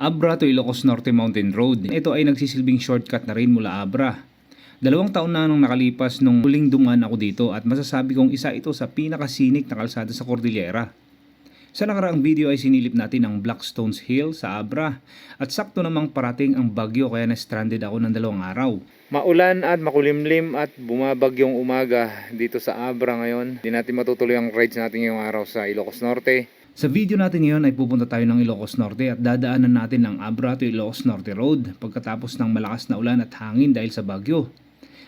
Abra to Ilocos Norte Mountain Road. Ito ay nagsisilbing shortcut na rin mula Abra. Dalawang taon na nang nakalipas nung huling dumaan ako dito at masasabi kong isa ito sa pinakasinik na kalsada sa Cordillera. Sa nakaraang video ay sinilip natin ang Blackstones Hill sa Abra at sakto namang parating ang bagyo kaya na-stranded ako ng dalawang araw. Maulan at makulimlim at bumabagyong umaga dito sa Abra ngayon. Hindi natin matutuloy ang rides natin ngayong araw sa Ilocos Norte. Sa video natin ngayon ay pupunta tayo ng Ilocos Norte at dadaanan natin ang Abra to Ilocos Norte Road pagkatapos ng malakas na ulan at hangin dahil sa bagyo.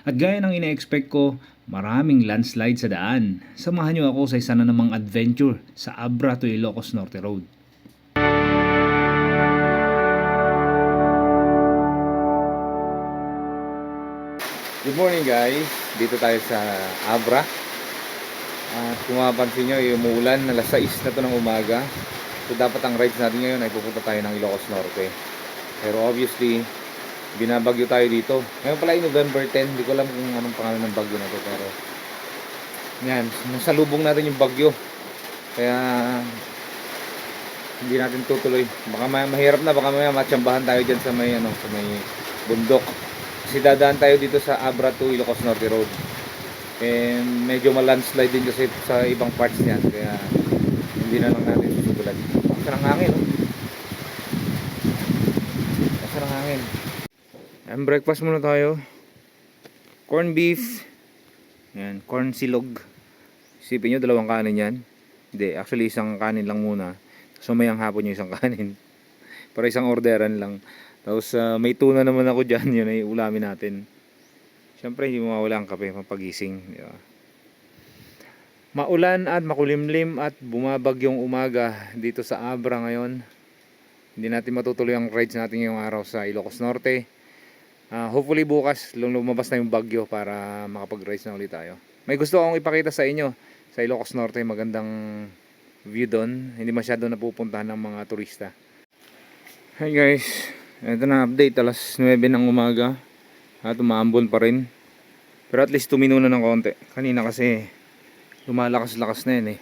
At gaya ng ina-expect ko, maraming landslide sa daan. Samahan niyo ako sa isa na namang adventure sa Abra to Ilocos Norte Road. Good morning guys, dito tayo sa Abra. At kung mapapansin nyo, umuulan, alas 6 na to ng umaga. So dapat ang rides natin ngayon ay pupunta tayo ng Ilocos Norte. Pero obviously, binabagyo tayo dito. Ngayon pala ay November 10, hindi ko alam kung anong pangalan ng bagyo na to. Pero, yan, nasa lubong natin yung bagyo. Kaya, hindi natin tutuloy. Baka may, mahirap na, baka may matsambahan tayo dyan sa may, ano, sa may bundok. Kasi dadaan tayo dito sa Abra to Ilocos Norte Road. Eh, medyo ma-landslide din kasi sa ibang parts niyan. Kaya, hindi na lang natin susugulan. Kasi ng hangin, oh. Kasi ng hangin. Ayan, breakfast muna tayo. Corn beef. Yan, corn silog. Isipin nyo, dalawang kanin yan. Hindi, actually isang kanin lang muna. So may ang hapon yung isang kanin. Para isang orderan lang. Tapos ah, may tuna naman ako dyan, yun ay ulamin natin. Siyempre hindi mawawala ang kape, mapagising. Di? Maulan at makulimlim at bumabagyong umaga dito sa Abra ngayon. Hindi natin matutuloy ang rides natin ngayong araw sa Ilocos Norte. Ah, hopefully bukas lum- lumabas na yung bagyo para makapag-rides na ulit tayo. May gusto akong ipakita sa inyo sa Ilocos Norte, magandang view doon. Hindi masyado napupuntahan ng mga turista. Hi guys, ito na update alas 9 ng umaga at umaambon pa rin. Pero at least tumino na ng konti. Kanina kasi lumalakas-lakas na yan eh.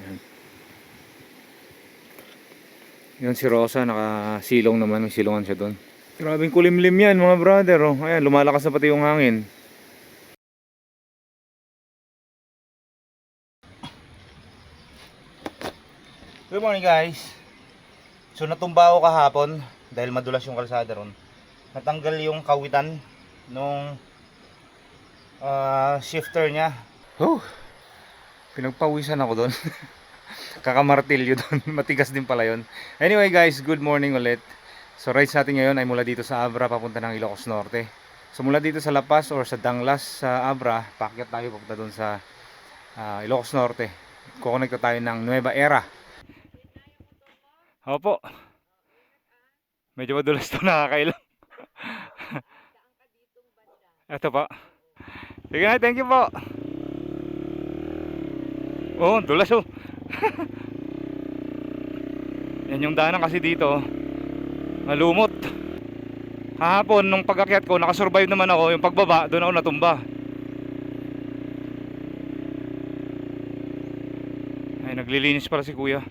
Yan. Yan si Rosa, nakasilong naman, may silungan siya doon. Grabing kulimlim yan mga brother. Oh. Ayan, lumalakas na pati yung hangin. Good morning guys. So natumba ako kahapon dahil madulas yung kalsada ron. Natanggal yung kawitan nung ah, shifter niya. Huh. Pinagpawisan ako doon. Kakamartilyo doon. Matigas din pala yon. Anyway guys, good morning ulit. So rides natin ngayon ay mula dito sa Abra papunta ng Ilocos Norte. So mula dito sa La Paz or sa Danglas sa Abra, paakyat tayo papunta doon sa ah, Ilocos Norte. Kukonekta tayo ng Nueva Era. Opo. Medyo madulas to nakakailang. Ito pa. Sige na, thank you po. Oh, dulas oh. Yan yung daanan kasi dito. Malumot. Hahapon nung pag-akyat ko, nakasurvive naman ako. Yung pagbaba, doon ako natumba. Ay, naglilinis pala si kuya.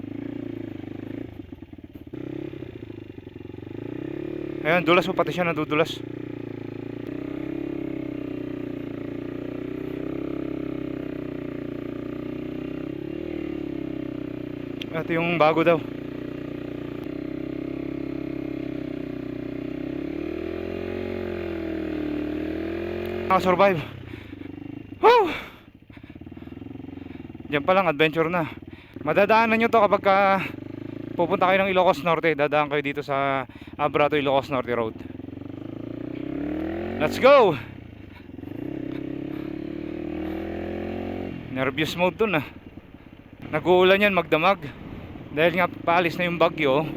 Ayan, dulas mo pati siya nadudulas. Ito yung bago daw. Nakasurvive. Woo! Diyan pa lang, adventure na. Madadaanan nyo to kapag ka pupunta kayo ng Ilocos Norte. Dadaan kayo dito sa Abrato Ilocos Norte Road. Let's go! Nervous mode dun ah. Nag-uulan yan magdamag. Dahil nga paalis na yung bagyo.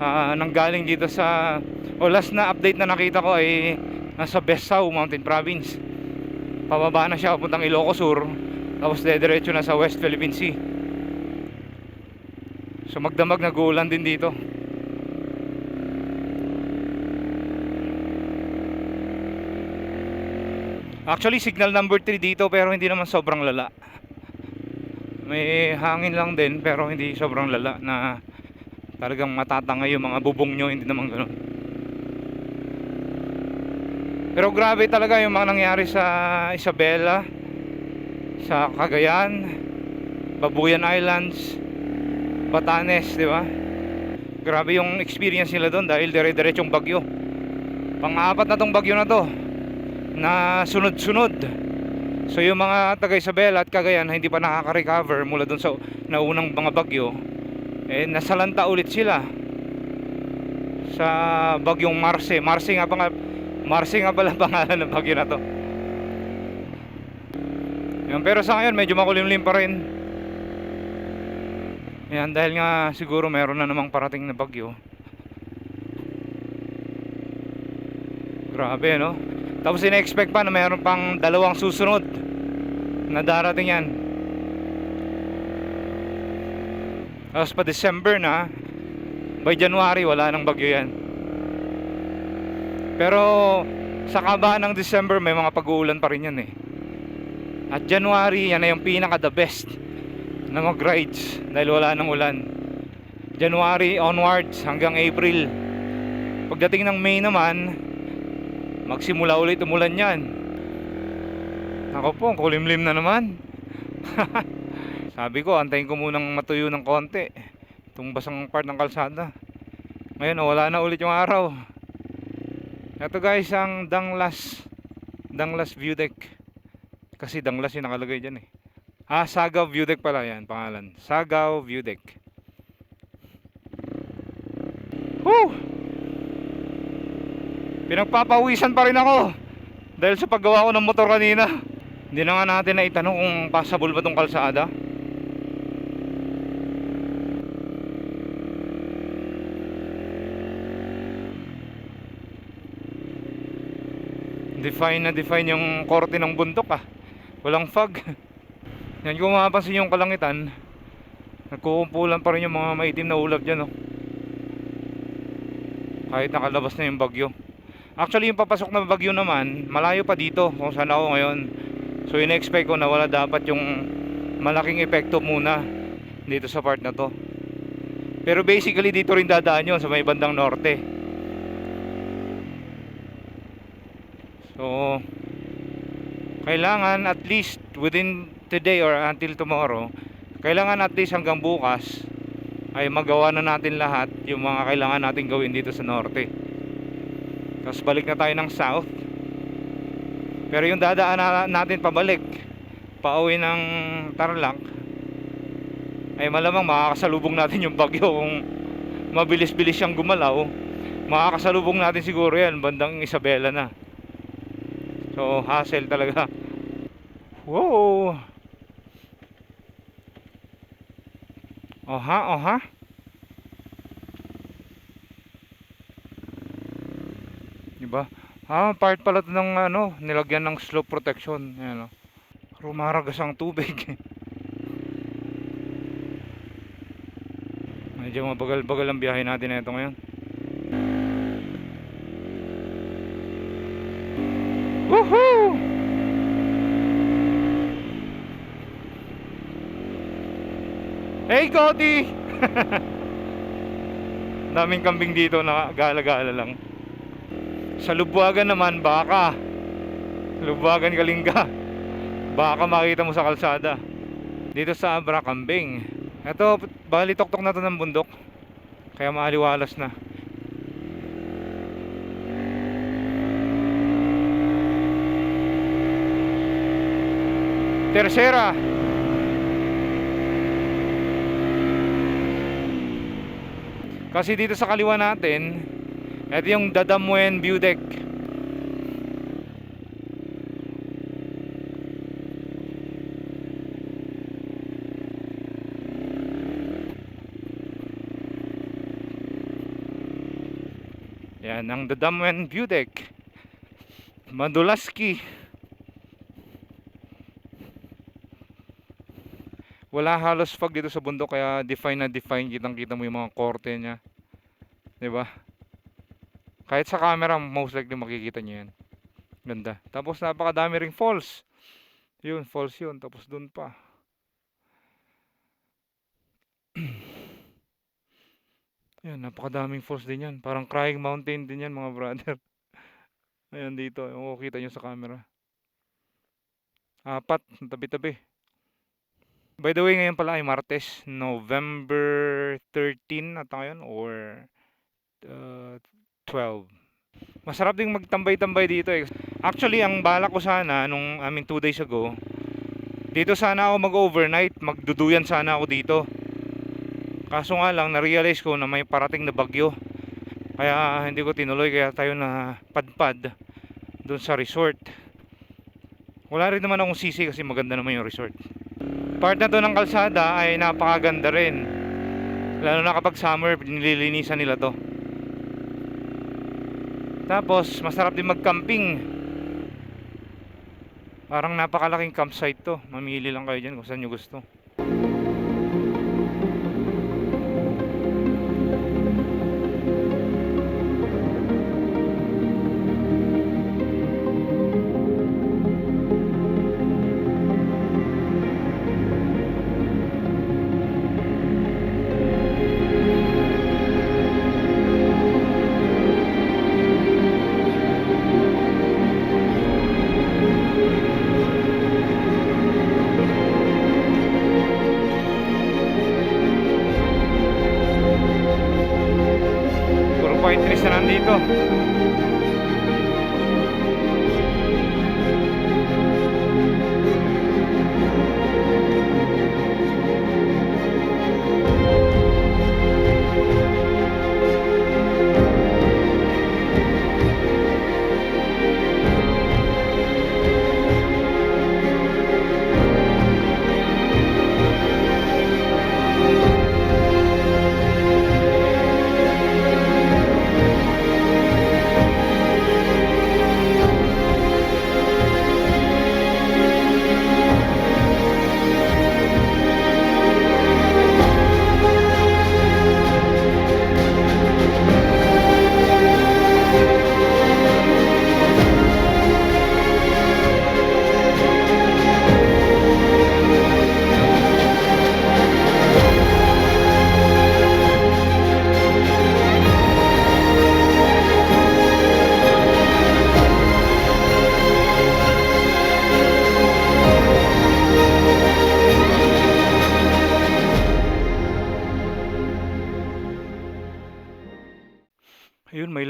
ah nanggaling dito sa o last na update na nakita ko ay nasa Besau Mountain Province. Pababa na siya papuntang Ilocos Sur. Tapos dediretso na sa West Philippine Sea. So magdamag nag-uulan din dito. Actually signal number 3 dito pero hindi naman sobrang lala. May hangin lang din pero hindi sobrang lala na talagang matatangay yung mga bubong nyo, hindi naman ganun. Pero grabe talaga yung mga nangyari sa Isabela, sa Cagayan, Babuyan Islands, Batanes, di ba? Grabe yung experience nila doon dahil dire-diretsong bagyo. Pang-apat na tong bagyo na to na sunod-sunod. So yung mga taga Isabela at Cagayan hindi pa nakaka-recover mula doon sa naunang mga bagyo, eh nasalanta ulit sila sa bagyong Marse. Marse nga pa nga, Marse nga pala pangalan ng bagyo na to. Yan, pero sa ngayon medyo makulimlim pa rin. Yan, dahil nga siguro meron na namang parating na bagyo. Grabe, no? Tapos ina-expect pa na meron pang dalawang susunod na darating yan. Tapos pa December na, by January wala nang bagyo yan. Pero sa kabaan ng December may mga pag-uulan pa rin yan eh. At January yan na yung pinaka the best na mag rides dahil wala nang ulan. January onwards hanggang April. Pagdating ng May naman, magsimula ulit umulan yan. Ako po, kulimlim na naman. Sabi ko, antayin ko munang matuyo ng konti. Itong basang part ng kalsada. Ngayon, wala na ulit yung araw. Ito guys, ang Danglas Danglas View Deck. Kasi Danglas yung nakalagay dyan eh. Ah, Sagaw View Deck pala yan, pangalan. Sagaw View Deck. Woo! Pinagpapawisan pa rin ako. Dahil sa paggawa ko ng motor kanina. Hindi na nga natin na itanong kung passable ba tong kalsada. Define na define yung korte ng bundok ah. Walang fog. Yan kung mapapansin yung kalangitan, nagkukumpulan pa rin yung mga maitim na ulap dyan oh. Kahit nakalabas na yung bagyo. Actually yung papasok na bagyo naman, malayo pa dito kung saan ako ngayon. So in-expect ko na wala dapat yung malaking epekto muna dito sa part na to. Pero basically dito rin dadaan yun sa may bandang norte. So kailangan at least within today or until tomorrow, kailangan at least hanggang bukas ay magawa na natin lahat yung mga kailangan natin gawin dito sa norte. Tapos balik na tayo ng south. Pero yung dadaan na natin pabalik, pauwi ng Tarlac, ay malamang makakasalubong natin yung bagyo kung mabilis-bilis siyang gumalaw. Makakasalubong natin siguro yan bandang Isabela na. So, hassle talaga. Wow! Oha, oha. Diba? Ah, part pala to ng ano, nilagyan ng slope protection. Ayan o. Rumaragas ang tubig. Medyo mabagal-bagal ang biyahe natin na ito ngayon. Woohoo! Hey, Cody! Daming kambing dito na gala-gala lang. Sa Lubwagan naman, baka. Lubwagan Kalinga. Baka makita mo sa kalsada. Dito sa Abra, kambing. Ito, bali tok na to ng bundok. Kaya maaliwalas na. Tercera. Kasi dito sa kaliwa natin, ito yung Dadamuen View Deck. Yan ang Dadamuen View Deck. Madulaski. Wala halos fog dito sa bundok kaya define na define kitang-kita mo yung mga korte niya. 'Di ba? Kahit sa camera, most likely makikita niyo yan. Ganda. Tapos napakadami ring falls. Yun, falls yun. Tapos dun pa. Ayan, napakadaming falls din yan. Parang Crying Mountain din yan mga brother. Ayan dito, kung kita nyo sa camera. Apat, tabi-tabi. By the way, ngayon pala ay Martes, November 13 ata ngayon or uh, 12. Masarap ding magtambay-tambay dito eh. Actually, ang balak ko sana nung I mean 2 days ago, dito sana ako mag-overnight, magduduyan sana ako dito. Kaso nga lang, na-realize ko na may parating na bagyo. Kaya hindi ko tinuloy, kaya tayo na padpad doon sa resort. Wala rin naman akong sisi kasi maganda naman yung resort. Part na to ng kalsada ay napakaganda rin. Lalo na kapag summer, nililinisan nila to. Tapos, masarap din mag-camping. Parang napakalaking campsite to. Mamili lang kayo dyan kung saan nyo gusto.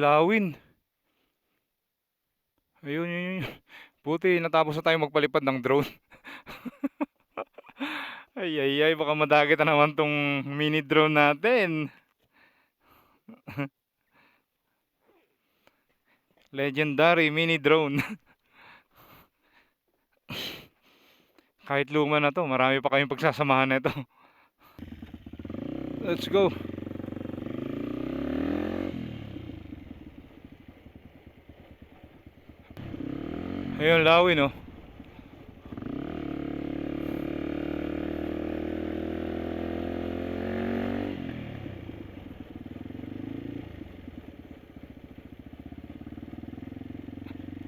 Lawin. Ayun, yun, yun. Buti natapos na tayo magpalipad ng drone. ay, ay, ay, baka madagit na naman tong mini drone natin. Legendary mini drone. Kahit luma na to, marami pa kayong pagsasamahan nito. Let's go. Ayun, lawin oh.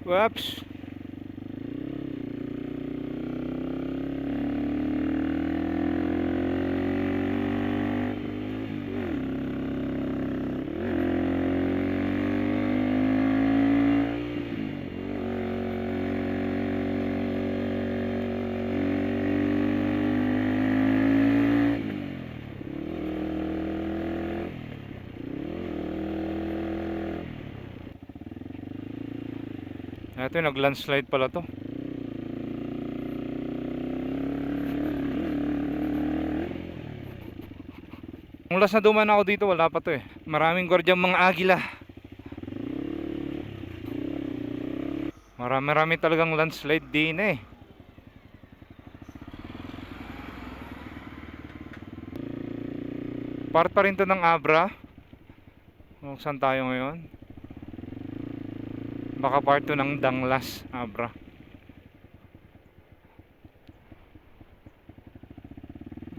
Whoops. Ito nag-landslide pala to. Nung last na duman ako dito, wala pa to eh. Maraming gwardyang mga agila. Marami-rami talagang landslide din eh. Part pa rin to ng Abra. Kung saan tayo ngayon? Baka part 2 ng Danglas, Abra.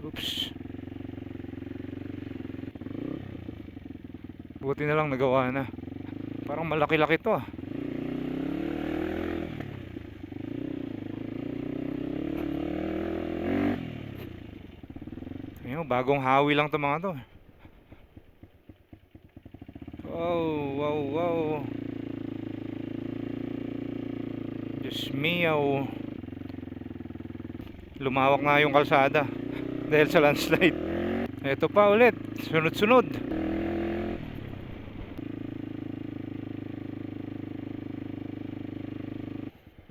Oops. Buti na lang nagawa na. Parang malaki-laki to ah. Ayun, Bagong hawi lang to mga to. Wow, wow, wow. Diyos mio. Lumawak nga yung kalsada dahil sa landslide. Ito pa ulit, sunod-sunod.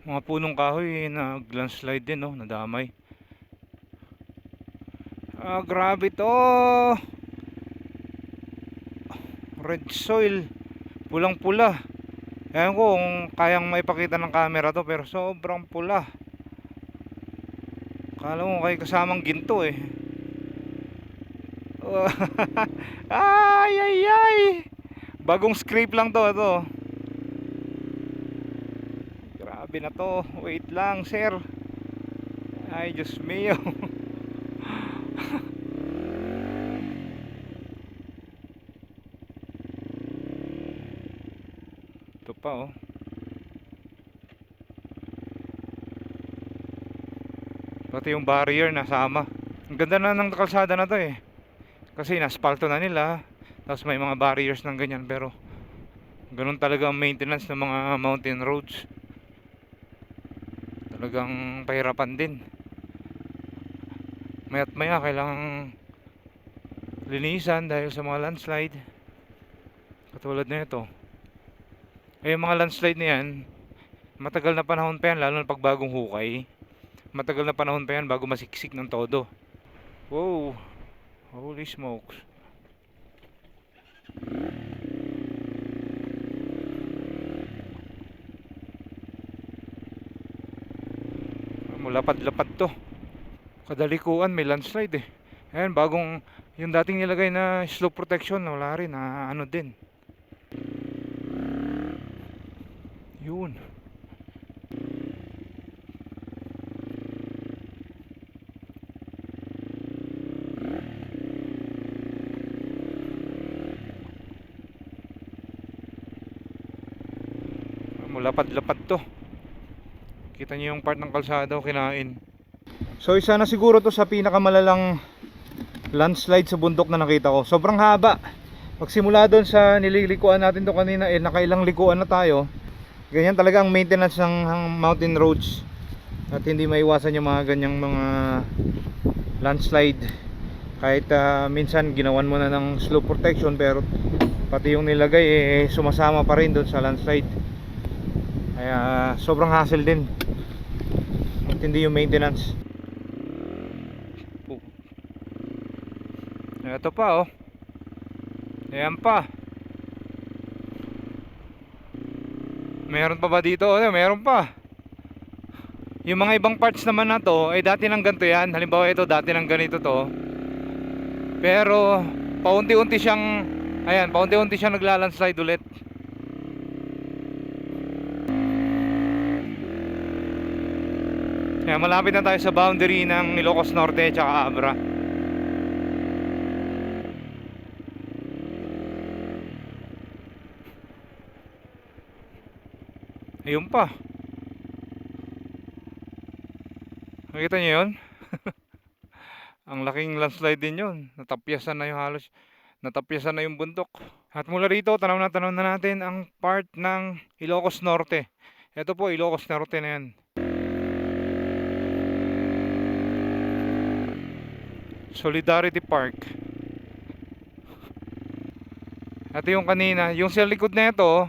Mga punong kahoy nag-landslide din, no? Nadamay. Ah, grabe to. Red soil. Pulang-pula. Ewan ko kung kayang maipakita ng camera to pero sobrang pula. Kala mo kay kasamang ginto eh. ay ay ay. Bagong script lang to ito. Grabe na to. Wait lang, sir. Ay, Diyos mio. pa oh. Pati yung barrier nasama. Ang ganda na ng kalsada na to eh. Kasi inaspalto na nila. Tapos may mga barriers ng ganyan pero ganun talaga ang maintenance ng mga mountain roads. Talagang pahirapan din. Mayat maya kailangang linisan dahil sa mga landslide. Katulad na ito. Eh yung mga landslide na yan, matagal na panahon pa yan, lalo na pag bagong hukay. Matagal na panahon pa yan bago masiksik ng todo. Wow! Holy smokes. Mulapad-lapad to. Kadalikuan may landslide eh. Ayan, bagong yung dating nilagay na slope protection, wala rin, na ano din. Yun. Mulapad-lapad to. Kita niyo yung part ng kalsada kinain. So isa na siguro to sa pinakamalalang landslide sa bundok na nakita ko. Sobrang haba. Pagsimula doon sa nililikuan natin to kanina, eh nakailang likuan na tayo. Ganyan talaga ang maintenance ng, mountain roads. At hindi maiwasan yung mga ganyang mga landslide. Kahit ah, minsan ginawan mo na ng slope protection pero pati yung nilagay eh sumasama pa rin doon sa landslide. Kaya sobrang hassle din. Hindi yung maintenance. Ito pa oh. Ayan pa. Meron pa ba dito? Oh, meron pa. Yung mga ibang parts naman na to, ay dati nang ganito yan. Halimbawa ito, dati nang ganito to. Pero, paunti-unti siyang, ayan, paunti-unti siyang naglalandslide ulit. Kaya malapit na tayo sa boundary ng Ilocos Norte at Abra. Ayun pa. Nakita niyo yun? Ang laking landslide din yun. Natapyasan na yung halos. Natapyasan na yung bundok. At mula rito, tanaw na tanaw na natin ang part ng Ilocos Norte. Ito po, Ilocos Norte na yan. Solidarity Park. Ito yung kanina. Yung sa likod na ito,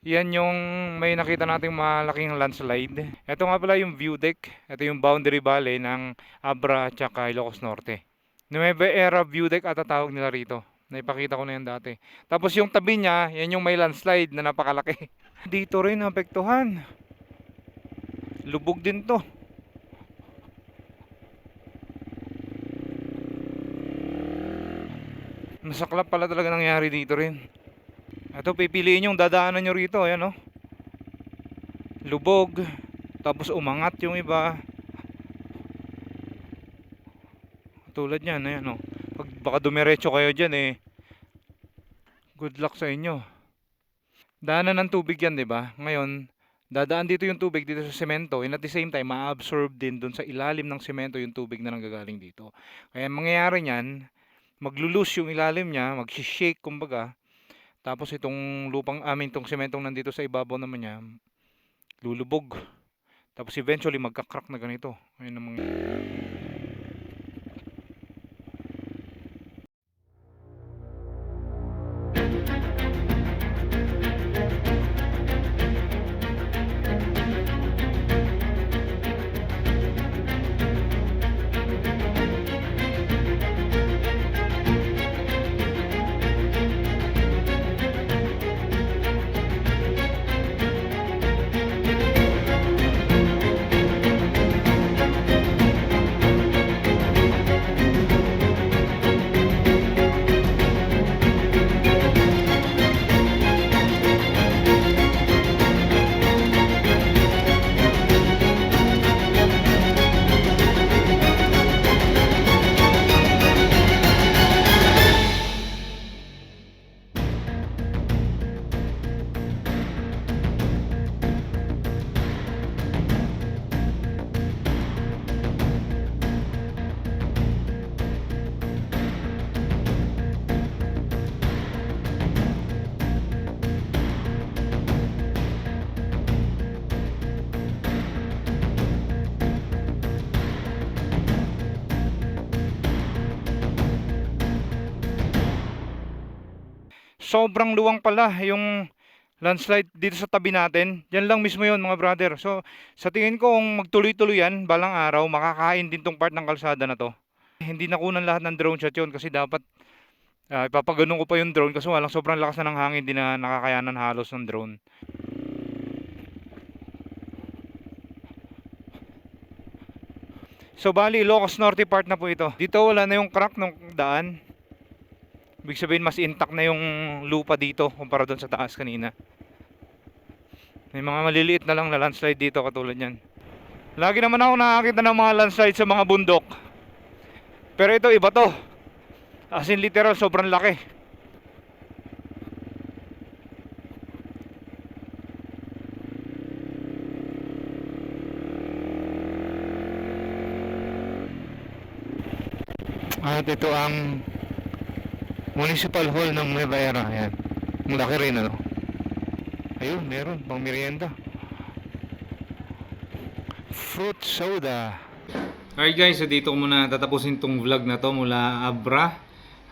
yan yung may nakita nating malaking landslide. Ito nga pala yung view deck. Ito yung boundary valley ng Abra at saka Ilocos Norte. Nueva Era view deck at tawag nila rito. Naipakita ko na yan dati. Tapos yung tabi niya, yan yung may landslide na napakalaki. Dito rin apektuhan. Lubog din to. Masaklap pala talaga nangyari dito rin. Ito pipiliin yung dadaanan nyo rito, ayan oh. Lubog, tapos umangat yung iba. Tulad niyan, ayan oh. Pag baka dumiretso kayo diyan eh. Good luck sa inyo. Daanan ng tubig yan, ba? Ngayon, dadaan dito yung tubig dito sa semento and at the same time ma-absorb din doon sa ilalim ng semento yung tubig na nanggagaling dito. Kaya ang mangyayari niyan, maglulus yung ilalim niya, mag-shake kumbaga. Tapos itong lupang amin, itong sementong nandito sa ibabaw naman niya, lulubog. Tapos eventually magka-crack na ganito. Ayun ang mga... sobrang luwang pala yung landslide dito sa tabi natin. Yan lang mismo yun mga brother. So sa tingin ko kung magtuloy-tuloy yan, balang araw, makakain din tong part ng kalsada na to. Hindi nakunan lahat ng drone shot yun kasi dapat uh, ipapaganon ko pa yung drone kasi walang sobrang lakas na ng hangin, hindi na nakakayanan halos ng drone. So bali, Ilocos Norte part na po ito. Dito wala na yung crack ng daan. Ibig sabihin mas intact na yung lupa dito kumpara doon sa taas kanina. May mga maliliit na lang na landslide dito katulad yan. Lagi naman ako nakakita ng mga landslide sa mga bundok. Pero ito iba to. As in literal sobrang laki. At ito ang Municipal Hall ng Nueva Era. Ayan. Ang laki rin ano. Ayun, meron. Pang merienda. Fruit soda. Alright guys, so dito ko muna tatapusin tong vlog na to mula Abra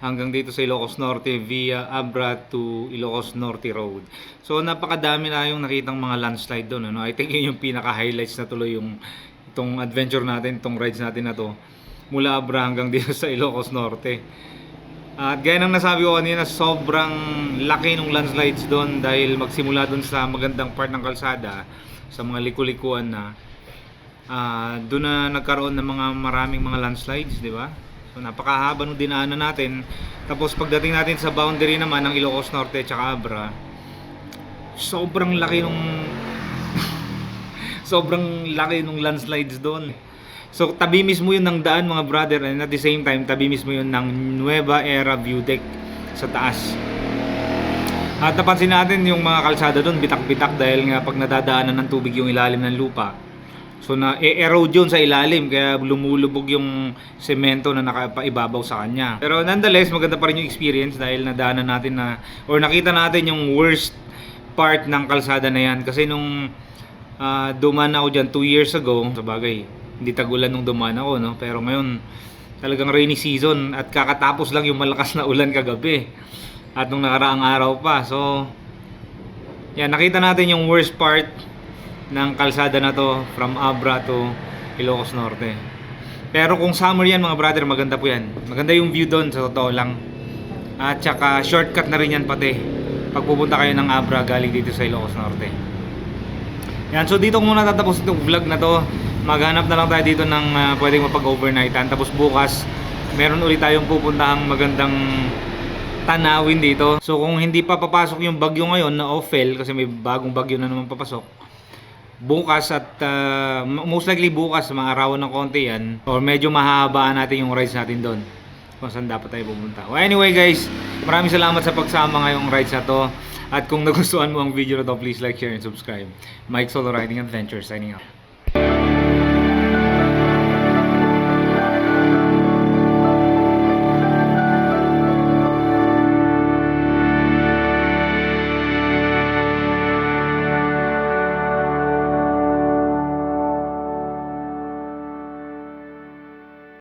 hanggang dito sa Ilocos Norte via Abra to Ilocos Norte Road. So napakadami na yung nakitang mga landslide doon. Ano? I think yun yung pinaka-highlights na tuloy yung itong adventure natin, itong rides natin na to mula Abra hanggang dito sa Ilocos Norte. At gaya ng nasabi ko kanina, sobrang laki ng landslides doon dahil magsimula doon sa magandang part ng kalsada, sa mga liku-likuan na Ah, doon na nagkaroon ng mga maraming mga landslides, di ba? So napakahaba ng dinaanan natin. Tapos pagdating natin sa boundary naman ng Ilocos Norte at Abra, sobrang laki nung sobrang laki nung landslides doon. So tabi mismo yun ng daan mga brother and at the same time tabi mismo yun ng Nueva Era View sa taas. At napansin natin yung mga kalsada doon bitak-bitak dahil nga pag nadadaanan ng tubig yung ilalim ng lupa, So na e-erode yun sa ilalim kaya lumulubog yung semento na nakapaibabaw sa kanya. Pero nonetheless, maganda pa rin yung experience dahil nadaanan natin na or nakita natin yung worst part ng kalsada na yan kasi nung ah, duman ako dyan 2 years ago, sa bagay, hindi tagulan nung duman ako, no? Pero ngayon, talagang rainy season at kakatapos lang yung malakas na ulan kagabi. At nung nakaraang araw pa. So, yan, nakita natin yung worst part ng kalsada na to from Abra to Ilocos Norte. Pero kung summer yan mga brother, maganda po yan. Maganda yung view doon sa totoo lang. At saka shortcut na rin yan pati. Pag pupunta kayo ng Abra galing dito sa Ilocos Norte. Yan, so dito muna tatapos itong vlog na to. Maghanap na lang tayo dito ng ah, pwedeng mapag-overnightan. Tapos bukas, meron ulit tayong pupuntahang magandang tanawin dito. So kung hindi pa papasok yung bagyo ngayon na Ophel, kasi may bagong bagyo na naman papasok, bukas at ah, most likely bukas maarawan ng konti yan or medyo mahahabaan natin yung rides natin doon kung saan dapat tayo pumunta. Well, anyway guys, maraming salamat sa pagsama ngayong rides na to. At kung nagustuhan mo ang video na to, please like, share, and subscribe. Mike Solo Riding Adventure signing out.